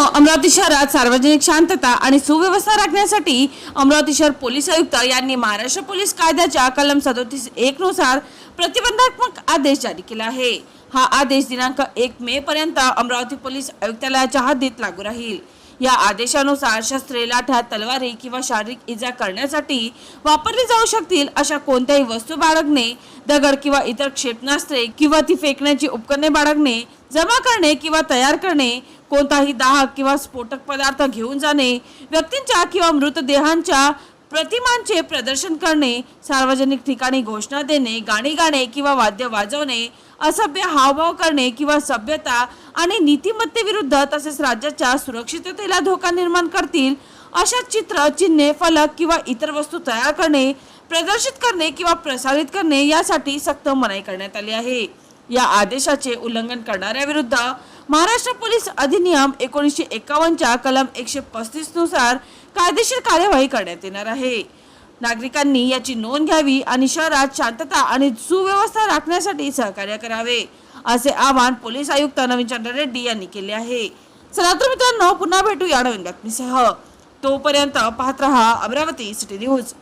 अमरावती शहरात सार्वजनिक शांतता आणि सुव्यवस्था राखण्यासाठी अमरावती शहर पोलीस आयुक्त यांनी महाराष्ट्र पोलीस कायद्याच्या कलम सदोतीस एक नुसार प्रतिबंधात्मक आदेश जारी केला आहे. हा आदेश दिनांक एक मे पर्यंत अमरावती पोलीस आयुक्तालयाच्या हद्दीत लागू राहील. या आदेशानुसार शस्त्रे लाठ्या तलवारी किंवा शारीरिक इजा करण्यासाठी वापरली जाऊ शकतील अशा कोणत्याही वस्तू बाळगणे दगड किंवा इतर क्षेपणास्त्रे किंवा ती फेकण्याची उपकरणे बाळगणे जमा करणे किंवा तयार करणे कोणताही दाहक किंवा स्फोटक पदार्थ घेऊन जाणे व्यक्तींच्या किंवा मृतदेहांच्या प्रतिमांचे प्रदर्शन करणे सार्वजनिक ठिकाणी घोषणा देणे गाणी गाणे किंवा वाद्य वाजवणे असभ्य हावभाव करणे किंवा सभ्यता आणि नीतिमत्तेविरुद्ध तसेच राज्याच्या सुरक्षिततेला धोका निर्माण करतील अशा चित्र चिन्हे फलक किंवा इतर वस्तू तयार करणे प्रदर्शित करणे किंवा प्रसारित करणे यासाठी सक्त मनाई करण्यात आली आहे. या आदेशाचे उल्लंघन करणाऱ्या विरुद्ध महाराष्ट्र पोलीस अधिनियम एकोणीसशे एकावन्नच्या कलम एकशे पस्तीसनुसार कायदेशीर कार्यवाही करण्यात येणार आहे. नागरिकांनी याची नोंद घ्यावी आणि शहरात शांतता आणि सुव्यवस्था राखण्यासाठी सहकार्य करावे असे आवाहन पोलीस आयुक्त नवीनचंद्र रेड्डी यांनी केले आहे. चला तर मित्रांनो पुन्हा भेटू या नवीन बातमीसह. तोपर्यंत पाहत रहा अमरावती सिटी न्यूज.